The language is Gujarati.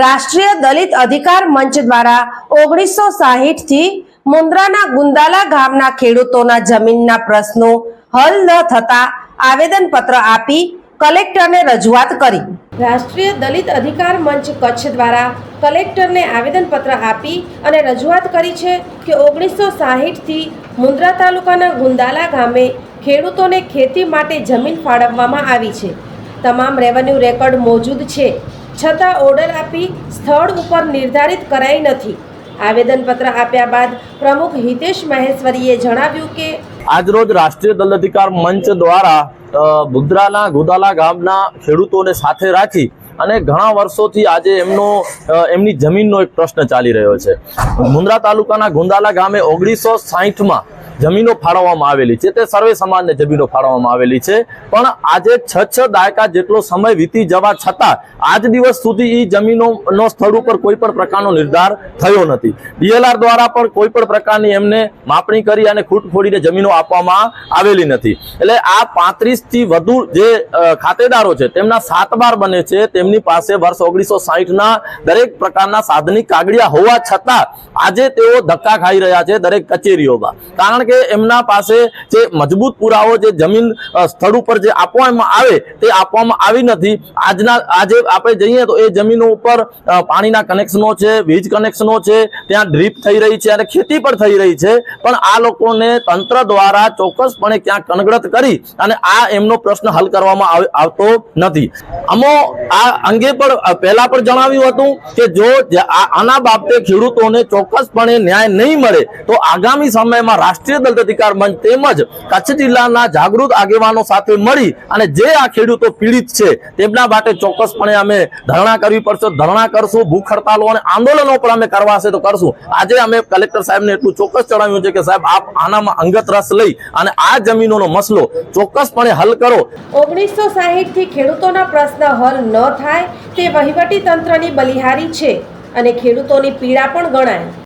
રાષ્ટ્રીય દલિત અધિકાર મંચ દ્વારા ઓગણીસો થી મુન્દ્રાના ગુંદાલા ગામના ખેડૂતોના જમીનના પ્રશ્નો હલ ન થતા આવેદન પત્ર આપી કલેક્ટરને રજૂઆત કરી. રાષ્ટ્રીય દલિત અધિકાર મંચ કચ્છ દ્વારા કલેક્ટરને આવેદનપત્ર આપી અને રજૂઆત કરી છે કે ઓગણીસો સાહીઠથી મુન્દ્રા તાલુકાના ગુંદાલા ગામે ખેડૂતોને ખેતી માટે જમીન ફાળવવામાં આવી છે. તમામ રેવન્યુ રેકોર્ડ મોજૂદ છે. છતાં ઓર્ડર આપી સ્થળ ઉપર નિર્ધારિત કરાઈ નથી. આવેદનપત્ર આપ્યા બાદ પ્રમુખ હિતેશ મહેશ્વરીએ જણાવ્યું કે આજરોજ રાષ્ટ્રીય દલ અધિકાર મંચ દ્વારા ભુદ્રાના ગોદાલા ગામના ખેડૂતોને સાથે રાખી અને ઘણા વર્ષોથી આજે એમનો એમની જમીનનો એક પ્રશ્ન ચાલી રહ્યો છે. મુન્દ્રા તાલુકાના ગુંદાલા ગામે ઓગણીસો સાહીઠમાં જમીનો ફાળવવામાં આવેલી છે. તે સર્વે સમાજને જમીનો ફાળવવામાં આવેલી છે. પણ આજે છ છ દાયકા જેટલો સમય વીતી જવા છતાં આજ દિવસ સુધી એ જમીનોનો સ્થળ ઉપર કોઈ પણ પ્રકારનો નિર્ધાર થયો નથી. ડીએલઆર દ્વારા પણ કોઈ પણ પ્રકારની એમને માપણી કરી અને ખૂટ ફોડીને જમીનો આપવામાં આવેલી નથી. એટલે આ પાંત્રીસથી વધુ જે ખાતેદારો છે, તેમના સાત બાર બને છે. તેમની પાસે વર્ષ ઓગણીસો સાહીઠના દરેક પ્રકારના સાધનિક કાગળિયા હોવા છતાં આજે તેઓ ધક્કા ખાઈ રહ્યા છે દરેક કચેરીઓમાં. કારણ કે એમના પાસે જે મજબૂત પુરાવો, જે જમીન સ્થળ ઉપર જે આપવામાં આવે તે આપવામાં આવી નથી. આજના, આજે આપણે જઈએ તો એ જમીનો ઉપર પાણીના કનેક્શનો છે, વીજ કનેક્શનો છે, ત્યાં ડ્રીપ થઈ રહી છે અને ખેતી પણ થઈ રહી છે. પણ આ લોકોને તંત્ર દ્વારા ચોક્કસપણે ક્યાંક કનગડત કરી અને આ એમનો પ્રશ્ન હલ કરવામાં આવ- આવતો નથી. અમો, આ અંગે પણ પહેલા પણ જણાવ્યું હતું કે જો આના બાબતે ખેડૂતોને ચોક્કસપણે ન્યાય નહીં મળે, તો આગામી સમયમાં રાષ્ટ્રીય દલિત અધિકાર મંચ તેમજ કચ્છ જિલ્લાના જાગૃત આગેવાનો સાથે મળી અને જે આ ખેડૂતો પીડિત છે તેમના માટે ચોક્કસપણે અમે ધરણા કરવી પડશે. ધરણા કરશું, ભૂખ હડતાલો અને આંદોલનો પણ અમે કરવા હશે તો કરશું. આજે અમે કલેક્ટર સાહેબને એટલું ચોક્કસ જણાવ્યું છે કે સાહેબ, આપ આનામાં અંગત રસ લઈ અને આ જમીનોનો મસલો ચોક્કસપણે હલ કરો. ઓગણીસો થી ખેડૂતોના પ્રશ્ન હલ ન થાય તે વહીવટી તંત્રની બલિહારી છે અને ખેડૂતોની પીડા પણ ગણાય.